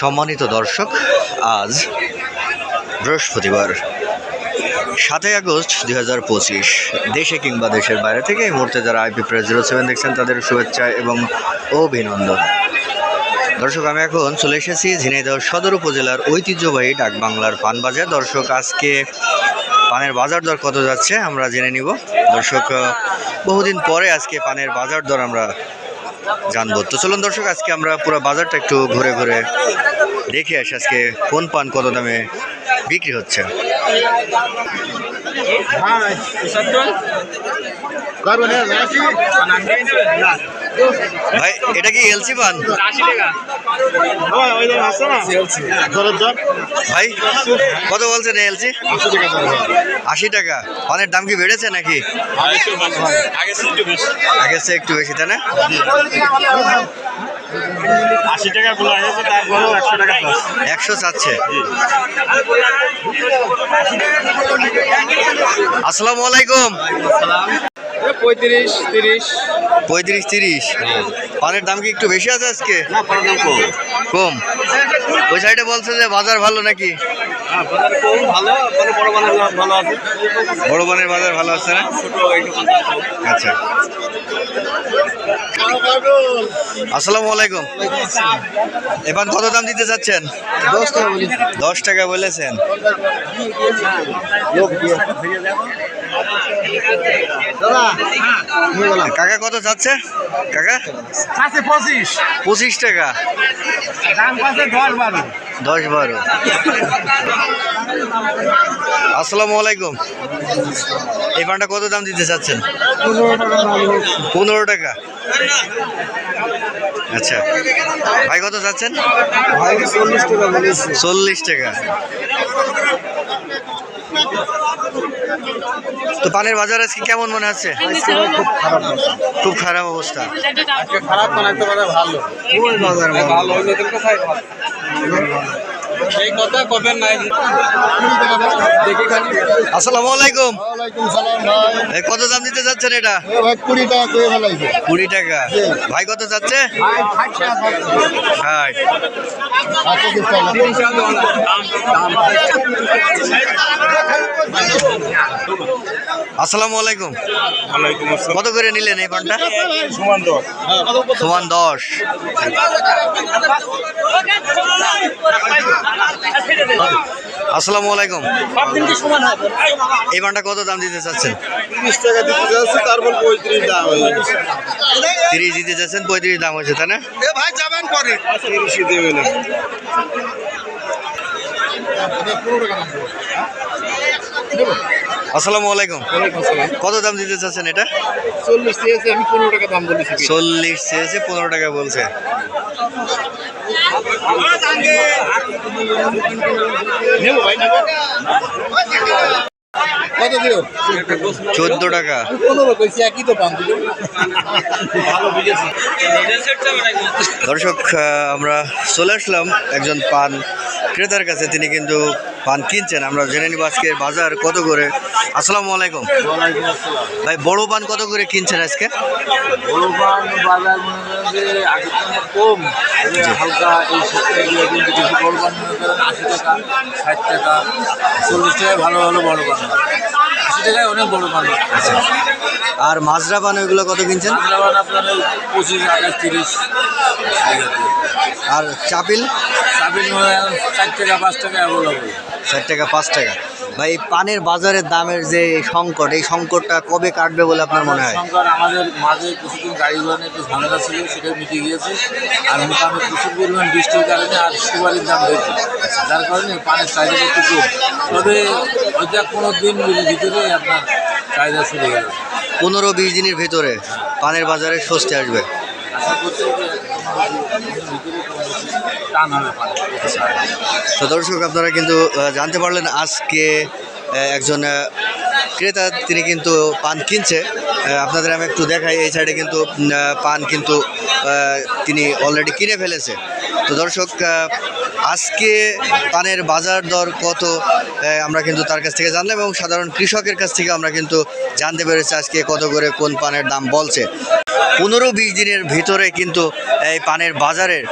সম্মানিত দর্শক, আজ বৃহস্পতিবার, সাতই আগস্ট দুই হাজার পঁচিশ, দেশে কিংবা দেশের বাইরে থেকে এই মুহূর্তে যারা আইপি প্রেস জিরো সেভেন দেখছেন, তাদের শুভেচ্ছা এবং অভিনন্দন। দর্শক, আমি এখন চলে এসেছি ঝিনাইদহ সদর উপজেলার ঐতিহ্যবাহী ডাকবাংলার পানবাজার। দর্শক, আজকে পানের বাজার দর কত যাচ্ছে আমরা জেনে নিব। দর্শক বহুদিন পরে আজকে পানের বাজার দর আমরা জানব। তো চলুন দর্শক আজকে আমরা পুরো বাজারটা একটু ঘুরে ঘুরে দেখে আসি আজকে কোন পান কত দামে বিক্রি হচ্ছে। ভাই, এটা কি এলসি পান? ভাই, কত বলছেন এলসি আশি টাকা। পানের দাম কি বেড়েছে নাকি? আগের একটু বেশি, তাই না? আশি টাকা একশো টাকা একশো চাচ্ছে। আসসালামু আলাইকুম। পঁয়ত্রিশ তিরিশ। পঁয়ত্রিশ তিরিশ? পানের দাম কি একটু বেশি আছে আজকে? না কম। কম? ওই সাইডে বলছে যে বাজার ভালো নাকি? হ্যাঁ বাজার ভালো বড় আছে। বানের বাজার ভালো আছে না? আচ্ছা। আসসালামু আলাইকুম। এবার কত দাম দিতে চাচ্ছেন? দশ টাকা বলি দশ টাকা বলেছেন। কাকা কত চাচ্ছে কাকা? পঁচিশ। পঁচিশ টাকা। দশ বারো। আসসালামু আলাইকুম। এই পানটা কত দাম দিতে চাচ্ছেন? পনেরো টাকা আচ্ছা। ভাই কত চাচ্ছেন ভাই চল্লিশ টাকা চল্লিশ টাকা। তো পানের বাজার আজকে কেমন মনে হচ্ছে? খুব খারাপ অবস্থা। খারাপ মানে ভালো। বাজার ভালো। আসসালামু আলাইকুম। ভাই। কত দাম দিতে চাচ্ছেন এটা? কুড়ি টাকা কুড়ি টাকা। ভাই কত চাচ্ছে আসসালামু আলাইকুম। কত করে নিলেন এই পানটা? সমান দশ। সমান দশ। আসসালামু আলাইকুম। এই পানটা কত দাম দিতে চাচ্ছেন? তিরিশ দিতে যাচ্ছে তারপর পঁয়ত্রিশ দাম তিরিশ দিতে চাচ্ছেন পঁয়ত্রিশ দাম হয়েছে তাই না? এ ভাই যাবেন পরে। তিরিশই দেবে না আসসালামু আলাইকুম। কত দাম দিতে চাচ্ছেন এটা? চল্লিশ দিয়েছে আমি পনেরো টাকা দাম বলেছি। চল্লিশ চেয়েছে পনেরো টাকা বলছে। চোদ্দ টাকা। পনেরো একই তো দাম দিল। দর্শক আমরা চলে আসলাম একজন পান ক্রেতার কাছে। তিনি কিন্তু পান কিনছেন। আমরা জেনে নিব আজকের বাজার কত করে। আসসালামু আলাইকুম। ভাই বড় পান কত করে কিনছেন আজকে? বড় পান বাজার করেন যে আগের থেকে কম। হালকা এই সপ্তাহে কিন্তু বেশি বড় পান আশি টাকা ষাট টাকা চল্লিশ টাকায় ভালো ভালো বড় পান। আশি টাকায় অনেক বড় পান আর মাজরা পান ওইগুলো কত কিনছেন? খুচরা পান আপনার পঁচিশ আঠাশ তিরিশ। আর চাপিল চাবিল মনে টাকা পাঁচ টাকা অ্যাভেলেবল চার টাকা পাঁচ টাকা। ভাই পানের বাজারের দামের যে সংকট এই সংকটটা কবে কাটবে বলে আপনার মনে হয়? সংকট আমাদের মাঝে কিছুদিন গাড়ি ঘোড়া একটু ঝামেলা ছিল সেটা মিটে গিয়েছে। আর মোটামুটি প্রচুর পরিমাণ বৃষ্টির কারণে আর সুপারির দাম হয়েছে যার কারণে পানির চাহিদা একটু কম। তবে ওইটা কোনো দিন ভিতরে আপনার চাহিদা শুরু হয়ে যাবে। পনেরো বিশ দিনের ভেতরে পানের বাজারে স্বস্তি আসবে। আশা করছি তো দর্শক, আপনারা কিন্তু জানতে পারলেন আজকে একজন ক্রেতা, তিনি কিন্তু পান কিনছে। আপনাদের আমি একটু দেখাই, এই সাইডে কিন্তু পান কিন্তু তিনি অলরেডি কিনে ফেলেছে। তো দর্শক আজকে পানের বাজার দর কত আমরা কিন্তু তার কাছ থেকে জানলাম এবং সাধারণ কৃষকের কাছ থেকে আমরা কিন্তু জানতে পেরেছি আজকে কত করে কোন পানের দাম বলছে। পনেরো বিশ দিনের ভিতরে কিন্তু এই পানের বাজারের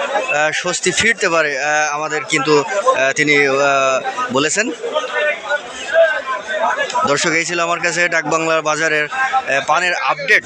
স্বস্তি ফিরতে পারে আমাদের কিন্তু তিনি বলেছেন। দর্শক, এই ছিল আমার কাছে ডাক বাংলার বাজারের পানের আপডেট